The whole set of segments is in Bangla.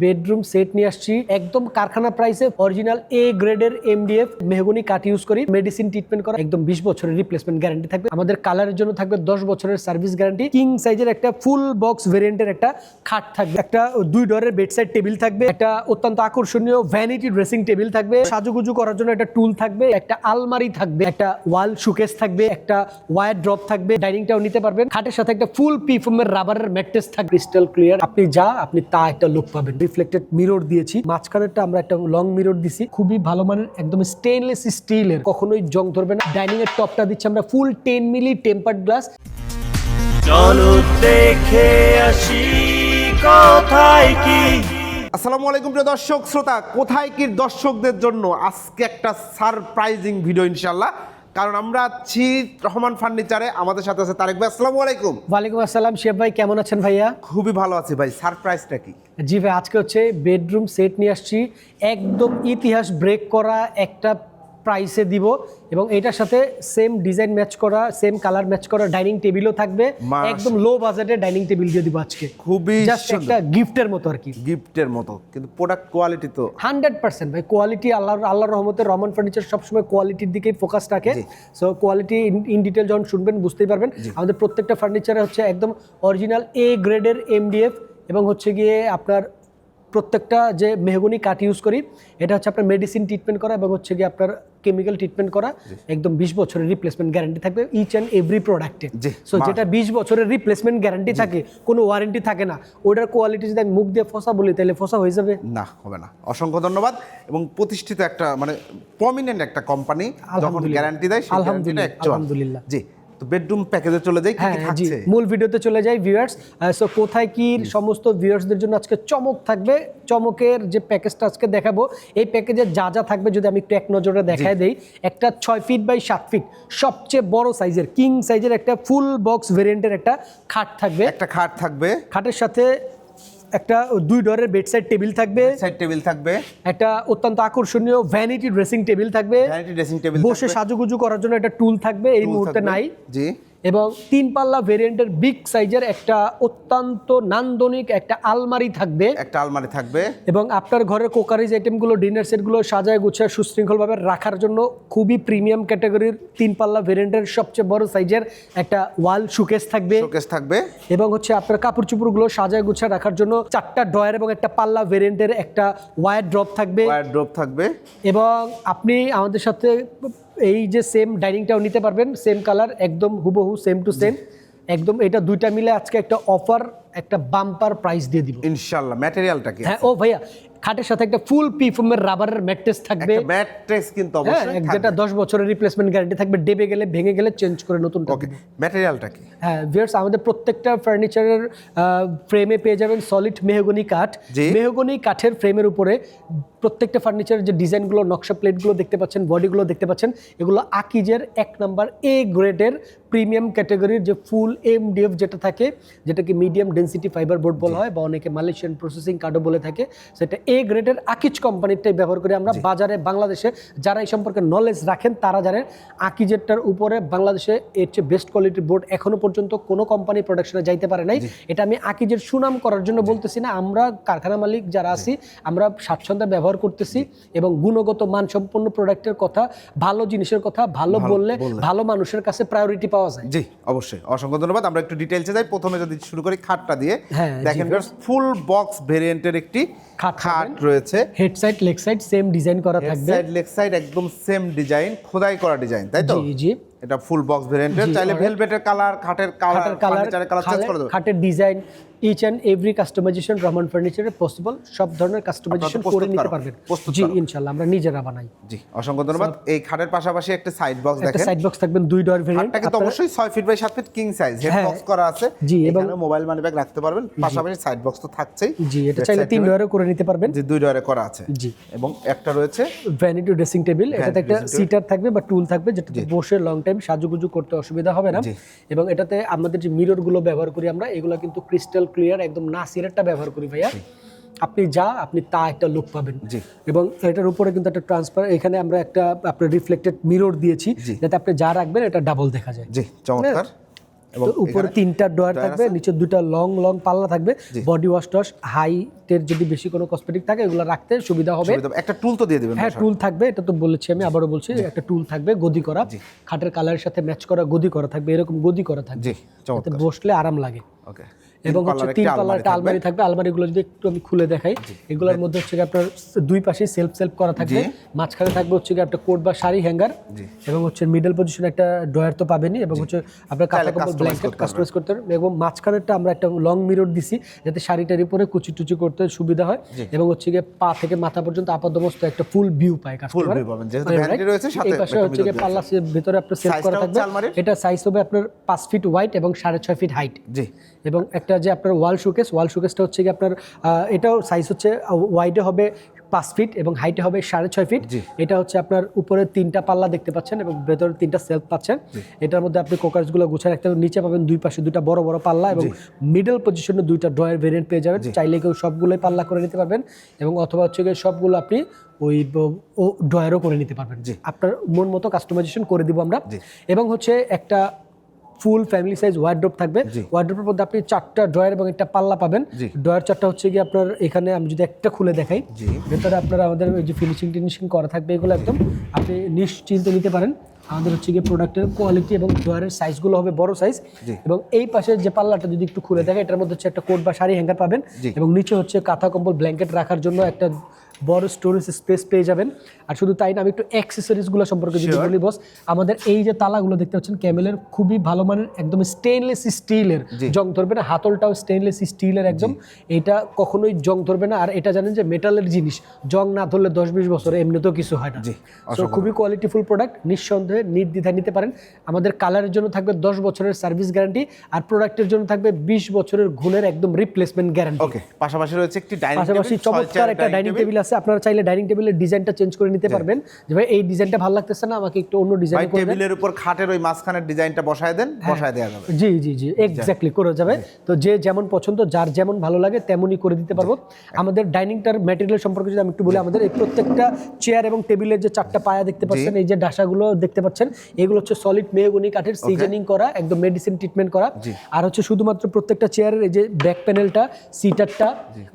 বেডরুম সেট নিয়ে আসছি। একদম কারখানা প্রাইসে অরিজিনাল এ গ্রেডের এমডিএফ মেহগনি কাঠ ইউজ করি। মেডিসিন ট্রিটমেন্ট করা একদম বিশ বছরের রিপ্লেসমেন্ট গ্যারান্টি থাকবে। আমাদের কালারের জন্য থাকবে দশ বছরের সার্ভিস গ্যারান্টি কিং সাইজের একটা ফুল বক্স ভেরিয়েন্টের একটা খাট থাকবে। একটা দুই ডরের বেড সাইড টেবিল থাকবে। একটা অত্যন্ত আকর্ষণীয় ভ্যানিটি ড্রেসিং টেবিল থাকবে। সাজুগুজু করার জন্য একটা টুল থাকবে। একটা আলমারি থাকবে। একটা ওয়াল শুকেস থাকবে। একটা ওয়ার ড্রপ থাকবে। ডাইনিংটাও নিতে পারবেন। খাটের সাথে একটা ফুল পিফমের রাবারের ম্যাট্রেস থাকবে। ক্রিস্টাল ক্লিয়ার আপনি যা, আপনি তা একটা লুক পাবেন। রিফ্লেক্টেড মিরর দিয়েছি। মাঝখানেরটা আমরা একটা লং মিরর দিছি। খুবই ভালো মানের একদম স্টেনলেস স্টিলের কখনোই জং ধরবে না। ডাইনিং এর টপটা দিচ্ছি আমরা full ten milli tempered glass চলো দেখে আসি কোথায় কি। আসসালামু আলাইকুম প্রিয় দর্শক শ্রোতা কোথায় কি দর্শকদের জন্য আজকে একটা সারপ্রাইজিং ভিডিও ইনশাল্লাহ কারণ আমরা আছি রহমান ফার্নিচারে আমাদের সাথে আছে তারেক ভাই। আসসালামু আলাইকুম। ওয়ালাইকুম আসসালাম শেফ ভাই কেমন আছেন ভাইয়া? খুবই ভালো আছি ভাই। সারপ্রাইজটা কি? জি ভাই আজকে হচ্ছে বেডরুম সেট নিয়ে আসছি। একদম ইতিহাস ব্রেক করা একটা প্রাইসে দিব এবং এটার সাথে সেম ডিজাইন ম্যাচ করা সেম কালার ম্যাচ করা ডাইনিং টেবিলও থাকবে। একদম লো বাজেটে ডাইনিং টেবিল দিয়ে দিব আজকে। খুবই জাস্ট একটা গিফটের মতো আর কি। গিফটের মতো কিন্তু প্রোডাক্ট কোয়ালিটি তো। হান্ড্রেড পার্সেন্ট ভাই কোয়ালিটি আল্লাহ আল্লাহর রহমতে রহমান ফার্নিচার সবসময় কোয়ালিটির দিকেই ফোকাস রাখে। সো কোয়ালিটি ইন ডিটেল যখন শুনবেন বুঝতেই পারবেন। আমাদের প্রত্যেকটা ফার্নিচারে হচ্ছে একদম অরিজিনাল এ গ্রেডের এমডিএফ এবং হচ্ছে গিয়ে আপনার প্রত্যেকটা যে মেহগনি কাঠ ইউজ করি এটা হচ্ছে আপনার মেডিসিন ট্রিটমেন্ট করা এবং হচ্ছে গিয়ে আপনার কেমিক্যাল ট্রিটমেন্ট করা। একদম বিশ বছরের রিপ্লেসমেন্ট গ্যারান্টি থাকবে ইচ অ্যান্ড এভরি প্রোডাক্টে সো যেটা বিশ বছরের রিপ্লেসমেন্ট গ্যারান্টি থাকে কোনো ওয়ারেন্টি থাকে না। ওটার কোয়ালিটি যদি আমি মুখ দিয়ে ফসা বলি তাহলে ফসা হয়ে যাবে। না হবে না। অসংখ্য ধন্যবাদ। এবং প্রতিষ্ঠিত একটা মানে প্রমিনেন্ট একটা কোম্পানি যখন। গ্যারান্টি দেয় আলহামদুলিল্লাহ, আলহামদুলিল্লাহ। জি। তো বেডরুম প্যাকেজে চলে যাই কি হ্যাঁ জি মূল ভিডিওতে চলে যাই ভিউয়ার্স সো কোথায় কি সমস্ত ভিউয়ার্সদের জন্য আজকে চমক থাকবে? চমকের যে প্যাকেজটা আজকে দেখাবো এই প্যাকেজে যা যা থাকবে যদি আমি একটু এক নজরে দেখায় দেই একটা ছয় ফিট বাই সাত ফিট সবচেয়ে বড় সাইজের কিং সাইজের একটা ফুল বক্স ভেরিয়েন্টের একটা খাট থাকবে। একটা খাট থাকবে। খাটের সাথে একটা দুই ডরের বেডসাইড টেবিল থাকবে। সাইড টেবিল থাকবে। একটা অত্যন্ত আকর্ষণীয় ভ্যানিটি ড্রেসিং টেবিল থাকবে। ভ্যানিটি ড্রেসিং টেবিল বসে সাজুগুজু করার জন্য একটা টুল থাকবে এই মুহূর্তে নাই। জি। এবং তিন পাল্লা ভেরিয়েন্টের বিগ সাইজের একটা অত্যন্ত নান্দনিক একটা আলমারি থাকবে। একটা আলমারি থাকবে। এবং আপনার ঘরের কোকারিজ আইটেমগুলো ডিনার সেটগুলো সাজায় গুছায় সুশৃঙ্খলভাবে রাখার জন্য খুবই প্রিমিয়াম ক্যাটাগরির তিন পাল্লা ভেরিয়েন্টের সবচেয়ে বড় সাইজের একটা ওয়াল শুকেস থাকবে। শোকেস থাকবে। এবং হচ্ছে আপনার কাপড় চুপড়গুলো সাজায় গুছায় রাখার জন্য চারটা ড্রয়ার এবং একটা পাল্লা ভেরিয়েন্টের একটা ওয়ার ড্রপ থাকবে। ওয়ারড্রপ থাকবে। এবং আপনি আমাদের সাথে এই যে সেম ডাইনিংটাও নিতে পারবেন সেম কালার একদম হুবহু সেম টু সেম একদম এটা দুইটা মিলে আজকে একটা অফার একটা বাম্পার প্রাইস দিয়ে দিব। ইনশাল্লাহ ম্যাটেরিয়ালটা কি হ্যাঁ ও ভাইয়া খাটের সাথে একটা ফুল পিফমের রাবারের ম্যাট্রেস থাকবে। একটা ম্যাট্রেস কিন্তু হ্যাঁ অবশ্যই এক যেটা দশ বছরের রিপ্লেসমেন্ট গ্যারান্টি থাকবে ডেবে গেলে ভেঙে গেলে চেঞ্জ করে নতুন ওকে ম্যাটেরিয়ালটা কি? হ্যাঁ ভিউয়ার্স আমাদের প্রত্যেকটা ফার্নিচারের ফ্রেমে পেয়ে যাবেন সলিড মেহগনি কাঠ। মেহগনি কাঠের ফ্রেমের উপরে প্রত্যেকটা ফার্নিচারের যে ডিজাইনগুলো নকশা প্লেটগুলো দেখতে পাচ্ছেন বডিগুলো দেখতে পাচ্ছেন এগুলো আকিজের এক নাম্বার এ গ্রেডের প্রিমিয়াম ক্যাটাগরির যে ফুল এম ডিএফ যেটা থাকে যেটাকে মিডিয়াম ডেন্সিটি ফাইবার বোর্ড বলা হয় বা অনেকে মালয়েশিয়ান প্রসেসিং কার্ডও বলে থাকে সেটা এ গ্রেডের আকিজ কোম্পানিরটাই ব্যবহার করে আমরা বাজারে বাংলাদেশে যারা এই সম্পর্কে নলেজ রাখেন তারা জানেন আকিজেরটার উপরে বাংলাদেশে এর চেয়ে বেস্ট কোয়ালিটির বোর্ড এখনও পর্যন্ত কোনো কোম্পানি প্রোডাকশনে যাইতে পারে নাই। এটা আমি আকিজের সুনাম করার জন্য বলতেছি না আমরা কারখানা মালিক যারা আছি আমরা স্বাচ্ছন্দ্যে ব্যবহার করতেছি এবং গুণগত মানসম্পন্ন প্রোডাক্টের কথা ভালো জিনিসের কথা ভালো বললে ভালো মানুষের কাছে প্রায়োরিটি পাওয়া যায়। জি অবশ্যই। অসংখ্য ধন্যবাদ। আমরা একটু ডিটেলসে যাই। প্রথমে যদি শুরু করি খাটটা দিয়ে। হ্যাঁ, দেখেন ফুল বক্স ভেরিয়েন্টের একটি খাট রয়েছে। Head side leg side same design করা থাকবে। সাইড লেগ সাইড একদম সেম ডিজাইন খোদাই করা ডিজাইন তাই তো? জি জি। এটা ফুল বক্স ভেরিয়েন্টের চাইলে ভেলভেটের কালার খাটের কালার খাটের কালার ফার্নিচারের কালার চেঞ্জ করে দেবে। খাটের design each and every customisation Rahman ফার্নিচারে possible সব ধরনের কাস্টমাইজেশন করে? নিতে পারবেন। জি করা। ইনশাল্লাহ আমরা নিজেরা বানাই। জি অসংখ্য ধন্যবাদ। এই খাটের পাশাপাশি একটা সাইড বক্স একটা দেখেন। সাইড বক্স থাকবেন দুই ডোর ভেরিয়েন্ট খাটটা কিন্তু অবশ্যই ছয় ফিট বাই সাত feet king size head. Box করা আছে। জি, এবং- এখানে মোবাইল মানি ব্যাগ রাখতে পারবেন। পাশাপাশি সাইড বক্স তো থাকছেই। জি এটা চাইলে তিন ডোরে করে নিতে পারবেন। যে দুই ডয়ারে করা আছে। জি। এবং একটা রয়েছে ভ্যানিটি ড্রেসিং টেবিল এটাতে একটা সিটার থাকবে বা টুল থাকবে যেটাতে বসে লং টাইম সাজুগুজু করতে অসুবিধা হবে না। এবং এটাতে আমাদের যে মিররগুলো ব্যবহার করি আমরা এগুলো কিন্তু ক্রিস্টাল ক্লিয়ার একদম না সিরারটা ব্যবহার করি ভাইয়া। আপনি যা আপনি তা একটা লুক পাবেন। এবং এটার উপরে কিন্তু একটা ট্রান্সফার এখানে আমরা একটা আপনার রিফ্লেক্টেড মিরর দিয়েছি যাতে আপনি যা রাখবেন এটা ডাবল দেখা যায়। জি চমৎকার। উপরে তিনটা ডয়ার থাকবে? নিচে দুটা লং লং পাল্লা থাকবে। বডি ওয়াশ টশ হাইটের যদি বেশি কোনো কসমেটিক থাকে এগুলো রাখতে সুবিধা হবে। একটা টুল তো দিয়ে দিবেন হ্যাঁ টুল থাকবে এটা তো বলেছি আমি আবারও বলছি একটা টুল থাকবে গদি করা। খাটের কালারের সাথে ম্যাচ করা গদি করা থাকবে এরকম গদি করা থাকবে। জি চমৎকার। বসলে আরাম লাগে। ওকে এবং হচ্ছে তিন পাল্লার একটা আলমারি থাকবে। আলমারিগুলো যদি একটু আমি খুলে দেখাই এগুলোর মধ্যে হচ্ছে আপনার দুই পাশে সেলফ সেলফ করা থাকবে। মাঝখানে থাকবে হচ্ছে একটা কোট বা শাড়ি হ্যাঙ্গার এবং হচ্ছে মিডল পজিশনে একটা ড্রয়ার তো পাবেনই এবং হচ্ছে আপনার কম্বল customize ব্ল্যাঙ্কেট কাস্টমাইজ করতে পারবেন এবং মাঝখানেরটা আমরা একটা লং মিরর দিছি যাতে শাড়িটার উপরে কুচি টুচি করতে সুবিধা হয় এবং হচ্ছে গিয়ে পা থেকে মাথা পর্যন্ত আপাতমস্ত একটা ফুল ভিউ পায় কাস্টমার এই পাশে হচ্ছে গিয়ে পাল্লা ভিতরে আপনার Size করা থাকবে। এটা সাইজ হবে আপনার পাঁচ ফিট ওয়াইড এবং সাড়ে ছয় ফিট হাইট জি। এবং একটা যে আপনার ওয়াল শোকেস ওয়াল শোকেসটা হচ্ছে কি আপনার এটাও সাইজ হচ্ছে ওয়াইডে হবে পাঁচ ফিট এবং হাইটে হবে সাড়ে ছয় ফিট এটা হচ্ছে আপনার উপরে তিনটা পাল্লা দেখতে পাচ্ছেন এবং ভেতরে তিনটা সেলফ পাচ্ছেন। এটার মধ্যে আপনি কোকার্সগুলো গুছিয়ে রাখতে পারবেন নিচে পাবেন দুই পাশে দুইটা বড় বড় পাল্লা এবং মিডল পজিশনে দুইটা ড্রয়ের ভেরিয়েন্ট পেয়ে যাবেন। চাইলে কেউ সবগুলোই পাল্লা করে নিতে পারবেন এবং অথবা হচ্ছে গিয়ে সবগুলো আপনি ওই ও ড্রয়ারও করে নিতে পারবেন। আপনার মন মতো কাস্টমাইজেশন করে দিব আমরা। এবং হচ্ছে একটা ফুল ফ্যামিলি সাইজ ওয়ার্ড্রোপ থাকবে। ওয়ার্ড্রোপের মধ্যে আপনি চারটা ড্রয়ার এবং একটা পাল্লা পাবেন। ড্রয়ার চারটা হচ্ছে গিয়ে আপনার এখানে আমি যদি একটা খুলে দেখাই ভেতরে আপনার আমাদের যে ফিনিশিং টিনিশিং করা থাকবে এগুলো একদম। আপনি নিশ্চিন্ত নিতে পারেন। আমাদের হচ্ছে গিয়ে প্রোডাক্টের কোয়ালিটি এবং ড্রয়ারের সাইজগুলো হবে বড় সাইজ এবং এই পাশের যে পাল্লাটা যদি একটু খুলে দেখে এটার মধ্যে হচ্ছে একটা কোট বা শাড়ি হ্যাঙ্গার পাবেন। এবং নিচে হচ্ছে কাঁথা কম্বল ব্ল্যাঙ্কেট রাখার জন্য একটা বড় স্টোরেজ স্পেস পেয়ে যাবেন। আর শুধু তাই না আমি একটু অ্যাক্সেসরিজগুলো সম্পর্কে যদি বলি বস আমাদের এই যে তালাগুলো দেখতে পাচ্ছেন ক্যামেলের খুবই ভালো মানের একদম স্টেনলেস স্টিলের জং। ধরবে না হাতলটাও স্টেনলেস স্টিলের একদম। এটা কখনোই জং ধরবে না আর এটা জানেন যে মেটালের জিনিস। জং না ধরলে দশ বিশ বছরে এমনিতেও কিছু হয় না। So, খুবই কোয়ালিটিফুল প্রোডাক্ট নিঃসন্দেহে নির্দ্বিধায় নিতে পারেন। আমাদের কালারের জন্য থাকবে দশ বছরের সার্ভিস গ্যারান্টি আর প্রোডাক্টের জন্য থাকবে বিশ বছরের গুণের একদম রিপ্লেসমেন্ট গ্যারান্টি পাশাপাশি রয়েছে একটি ডাইনিং পাশাপাশি চমৎকার একটা ডাইনিং টেবিল আছে। আপনারা চাইলে ডাইনিং টেবিলের ডিজাইনটা চেঞ্জ করে নিতে পারবেন। যে ভাই এই ডিজাইনটা ভালো লাগতেছে না? আমাকে একটু অন্য ডিজাইন করে টেবিলের উপর খাটের ওই মাঝখানের ডিজাইনটা বসায় দেন বসায় দেওয়া যাবে। জি জি জি এক্স্যাক্টলি করে যাবে। তো যে যেমন পছন্দ যার যেমন ভালো লাগে তেমনই করে দিতে পারব। আমাদের ডাইনিংটার ম্যাটেরিয়াল সম্পর্কে যদি আমি একটু বলি আমাদের এই প্রত্যেকটা চেয়ার এবং টেবিলের যে চারটা পায়া দেখতে পাচ্ছেন এই যে ডাসাগুলো দেখতে পাচ্ছেন এগুলো হচ্ছে সলিড মেহগুনি কাঠের সিজনিং করা একদম মেডিসিন ট্রিটমেন্ট করা। আর হচ্ছে শুধুমাত্র প্রত্যেকটা চেয়ারের এই যে ব্যাক প্যানেলটা সিটারটা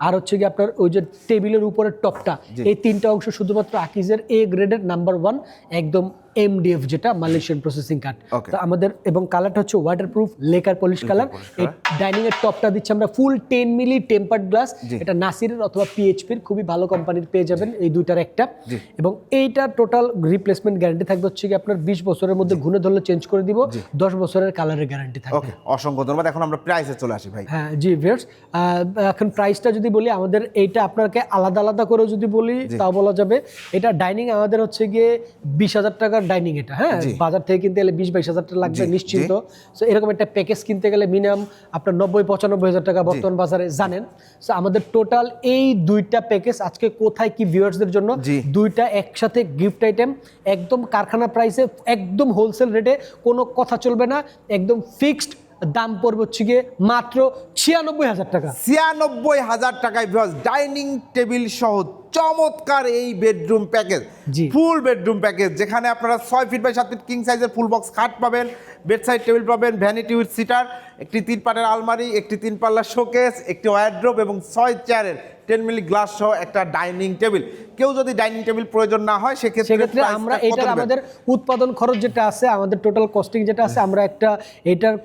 আর হচ্ছে কি আপনার ওই যে টেবিলের উপরের টপটা এই তিনটা অংশ শুধুমাত্র আকিজের এ গ্রেডের নাম্বার ওয়ান একদম এমডিএফ যেটা মালয়েশিয়ান প্রসেসিং কাঠ Okay. তো আমাদের এবং কালারটা হচ্ছে water proof lacquer polish colour এই ডাইনিং এর টপটা দিচ্ছি আমরা full ten milli tempered glass এটা নাসিরের অথবা পিএইচপির খুবই ভালো কোম্পানির পেয়ে যাবেন এই দুইটার একটা। এবং এইটা টোটাল রিপ্লেসমেন্ট গ্যারান্টি থাকবে হচ্ছে কি আপনার বিশ বছরের মধ্যে ঘুরে ধরলে চেঞ্জ করে দিব। দশ বছরের কালারের গ্যারান্টি থাকবে। ওকে অসংখ্য ধন্যবাদ। এখন আমরা প্রাইসে চলে আসি ভাই। হ্যাঁ জি ভিউয়ার্স এখন প্রাইসটা যদি বলি আমাদের এইটা আপনাকে আলাদা আলাদা করে যদি বলি তাও বলা যাবে। এটা ডাইনিং আমাদের হচ্ছে গিয়ে বিশ হাজার টাকার ডাইনিং এটা হ্যাঁ? বাজার থেকে কিনতে গেলে বিশ বাইশ হাজার টাকা লাগবে নিশ্চিন্ত। সো এরকম একটা প্যাকেজ কিনতে গেলে মিনিমাম আপনার নব্বই পঁচানব্বই হাজার টাকা বর্তমান বাজারে জানেন। সো আমাদের টোটাল এই দুইটা প্যাকেজ আজকে কোথায় কি ভিউয়ার্সদের জন্য দুইটা একসাথে গিফট আইটেম একদম কারখানা প্রাইসে একদম হোলসেল রেটে কোনো কথা চলবে না একদম ফিক্সড দাম পড়বে হচ্ছে গিয়ে মাত্র ছিয়ানব্বই হাজার টাকা। ছিয়ানব্বই হাজার টাকায় ভিউয়ার্স ডাইনিং টেবিল সহ চমৎকার এই bedroom package. Full bedroom package যেখানে আপনারা ছয় ফিট বাই সাত ফিট কিং সাইজের ফুল বক্স খাট পাবেন বেড সাইড টেবিল পাবেন ভ্যানিটি উইথ সিটার একটি তিন পাটের আলমারি একটি তিন পাল্লা শোকেস একটি ওয়ারড্রোব এবং ছয় চেয়ারের টেন মিলি গ্লাস সহ একটা ডাইনিং টেবিল কেউ যদি ডাইনিং টেবিল প্রয়োজন না হয় সেক্ষেত্রে আমরা এটার আমাদের উৎপাদন খরচ যেটা আছে আমাদের টোটাল কস্টিং যেটা আছে আমরা একটা এটার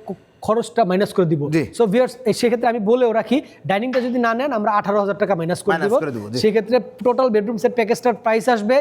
খরচটা মাইনাস করে দিব। সো ভিউয়ার্স সেক্ষেত্রে আমি বলেও রাখি ডাইনিংটা যদি না নেন আমরা আঠারো হাজার টাকা মাইনাস করে দিব। সেক্ষেত্রে টোটাল বেডরুম সেট প্যাকেজটার প্রাইস আসবে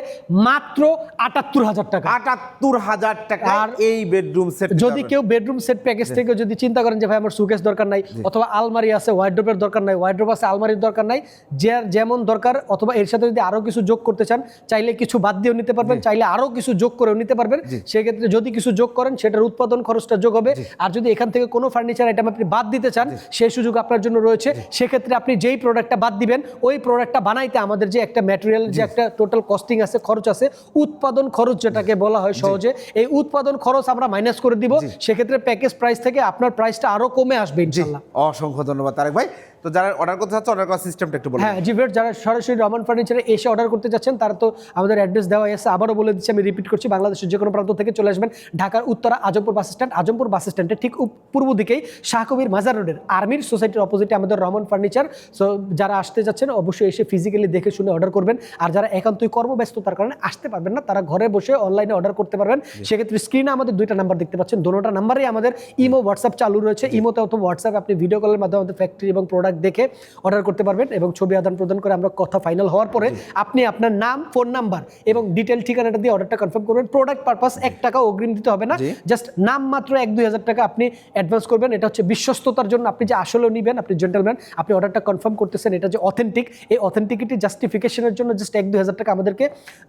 মাত্র আটাত্তর হাজার টাকা। আটাত্তর হাজার টাকা আর এই বেডরুম সেট যদি কেউ বেডরুম সেট প্যাকেজ থেকে যদি চিন্তা করেন যে ভাই আমার সুকেস দরকার নাই অথবা আলমারি আছে ওয়াইড্রোপের দরকার নাই ওয়াইড্রোপ আছে আলমারির দরকার নাই যে যেমন দরকার অথবা এর সাথে যদি আরও কিছু যোগ করতে চান চাইলে কিছু বাদ দিয়েও নিতে পারবেন চাইলে আরও কিছু যোগ করেও নিতে পারবেন। সেক্ষেত্রে যদি কিছু যোগ করেন সেটার উৎপাদন খরচটা যোগ হবে। আর যদি এখান থেকে কোনো ফার্নিচার আইটেম আপনি বাদ দিতে চান সেই সুযোগ আপনার জন্য রয়েছে। সেক্ষেত্রে আপনি যেই প্রোডাক্টটা বাদ দিবেন ওই প্রোডাক্টটা বানাইতে আমাদের যে একটা ম্যাটেরিয়াল যে একটা টোটাল কস্টিং আছে খরচ আছে উৎপাদন খরচ যেটাকে বলা হয় সহজে এই উৎপাদন খরচ আমরা মাইনাস করে দিব। সেক্ষেত্রে প্যাকেজ প্রাইস থেকে আপনার প্রাইসটা আরও কমে আসবে ইনশাল্লাহ অসংখ্য ধন্যবাদ তারেক ভাই। তো যারা অর্ডার করতে চাচ্ছে অর্ডার করার সিস্টেমটা একটু বলুন। হ্যাঁ জি ভিউয়ার, যারা সরাসরি রমান ফার্নিচারে এসে অর্ডার করতে যাচ্ছেন তারা তো আমাদের অ্যাড্রেস দেওয়া আছে। আবারও বলে দিচ্ছি আমি রিপিট করছি বাংলাদেশের যে কোনো প্রান্ত থেকে চলে আসবেন। ঢাকার Uttara Azampur bus stand Azampur bus স্ট্যান্ডের ঠিক পূর্ব দিকেই শাহকবির মাজার রোডের আর্মির সোসাইটির অপোজিটে আমাদের রমন ফার্নিচার সো যারা আসতে যাচ্ছেন অবশ্যই এসে ফিজিক্যালি দেখে শুনে অর্ডার করবেন। আর যারা একান্তই কর্মব্যস্ততার কারণে আসতে পারবেন না তারা ঘরে বসে অনলাইনে অর্ডার করতে পারবেন। সেক্ষেত্রে স্ক্রিনে আমাদের দুইটা নাম্বার দেখতে পাচ্ছেন। দোনোটা নাম্বারেই আমাদের ইমো হোয়াটসঅ্যাপ চালু রয়েছে। ইমোতে অথবা হোয়াটসঅ্যাপ আপনি ভিডিও কলের মাধ্যমে আমাদের ফ্যাক্টরি এবং প্রোডাক্ট দেখে অর্ডার করতে পারবেন এবং ছবি আদান প্রদান করে আমরা কথা ফাইনাল হওয়ার পরে আপনি আপনার নাম ফোন নাম্বার এবং ডিটেল ঠিকানাটা দিয়ে অর্ডারটা কনফার্ম করবেন। প্রোডাক্ট পারপাস এক টাকা অগ্রিম দিতে হবে না। জাস্ট নাম মাত্র এক দুই হাজার টাকা আপনি অ্যাডভান্স করবেন। এটা হচ্ছে বিশ্বস্ততার জন্য আপনি যে আসলে নিবেন আপনি জেন্টেলম্যান আপনি অর্ডারটা কনফার্ম করতেছেন এটা যে অথেন্টিক এই অথেন্টিকিটি জাস্টিফিকেশনের জন্য জাস্ট এক দুই হাজার টাকা আমাদেরকে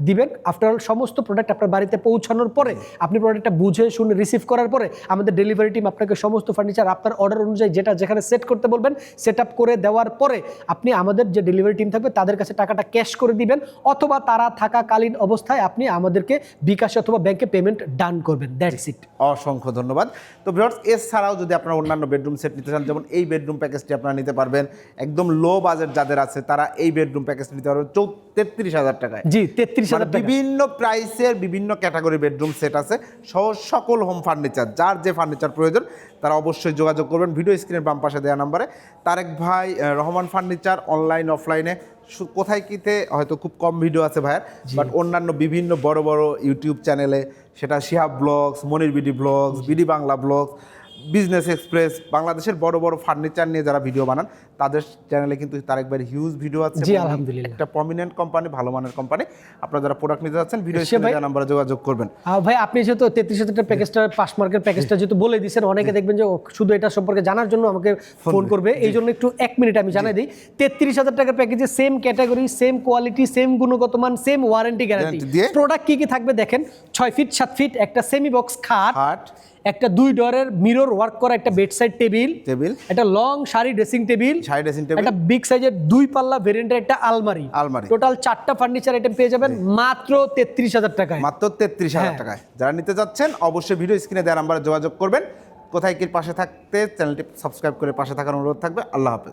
দিবেন। আফটার অল সমস্ত প্রোডাক্ট আপনার বাড়িতে পৌঁছানোর পরে আপনি প্রোডাক্টটা বুঝে শুনে রিসিভ করার পরে আমাদের ডেলিভারি টিম আপনাকে সমস্ত ফার্নিচার আপনার অর্ডার অনুযায়ী যেটা যেখানে সেট করতে বলবেন সেট আপ করে দেওয়ার পরে আপনি আমাদের যে ডেলিভারি টিম থাকবে, তাদের কাছে টাকাটা ক্যাশ করে দিবেন অথবা তারা থাকাকালীন অবস্থায় আপনি আমাদেরকে বিকাশ অথবা ব্যাংকে পেমেন্ট ডান করবেন। দ্যাটস ইট অসংখ্য ধন্যবাদ। তো ভিউয়ার্স, এছাড়াও যদি আপনারা অন্যান্য বেডরুম সেট নিতে চান, যেমন এই বেডরুম প্যাকেজটি আপনারা নিতে পারবেন। একদম লো বাজেট যাদের আছে, তারা এই বেডরুম প্যাকেজটি নিতে পারবেন। তেত্রিশ হাজার টাকায়। জি তেত্রিশ মানে হাজার বিভিন্ন প্রাইসের বিভিন্ন ক্যাটাগরি বেডরুম সেট আছে সহ সকল হোম ফার্নিচার যার যে ফার্নিচার প্রয়োজন তারা অবশ্যই যোগাযোগ করবেন। ভিডিও স্ক্রিনের বাম পাশে দেওয়া নাম্বারে তারেক ভাই রহমান ফার্নিচার অনলাইন অফলাইনে কোথায় কিতে হয়তো খুব কম ভিডিও আছে ভাইয়ের বাট অন্যান্য বিভিন্ন বড় বড় ইউটিউব চ্যানেলে সেটা Shihab vlogs Monir BD vlogs BD Bangla vlogs business express বাংলাদেশের বড় বড় ফার্নিচার নিয়ে যারা ভিডিও বানান তাদের চ্যানেলে কিন্তু তারেক ভাইয়ের হিউজ ভিডিও আছে জি, আলহামদুলিল্লাহ। একটা প্রমিনেন্ট কোম্পানি ভালো মানের কোম্পানি আপনারা যারা প্রোডাক্ট নিতে যাচ্ছেন ভিডিও স্ক্রিনে নাম্বারে যোগাযোগ করবেন। ভাই আপনি যেহেতু তেত্রিশ হাজার টাকার প্যাকেজটা পাস মার্কের প্যাকেজটা যেহেতু বলে দিয়েছেন অনেকে দেখবেন যে শুধু এটা সম্পর্কে জানার জন্য আমাকে ফোন করবে। এই জন্য একটু এক মিনিট আমি জানাই দিই। তেত্রিশ হাজার টাকার প্যাকেজে same category same quality same গুণগত মান সেম ওয়ারেন্টি গ্যারান্টি প্রোডাক্ট কি কি থাকবে দেখেন? ছয় ফিট সাত ফিট একটা সেমি বক্স খাট একটা দুই ডরের মিরর ওয়ার্ক করা একটা বেডসাইড টেবিল টেবিল একটা long sari dressing table sari dressing table একটা বিগ সাইজের দুই পাল্লা ভেরিয়েন্টের একটা আলমারি। আলমারি। টোটাল চারটা ফার্নিচার আইটেম পেয়ে যাবেন মাত্র তেত্রিশ হাজার টাকায়। মাত্র তেত্রিশ হাজার হ্যাঁ। টাকায়। যারা নিতে যাচ্ছেন অবশ্যই ভিডিও স্ক্রিনে দেওয়া নাম্বারে যোগাযোগ করবেন। কোথায় কি পাশে থাকতে চ্যানেলটি সাবস্ক্রাইব করে পাশে থাকার অনুরোধ থাকবে। আল্লাহ হাফেজ।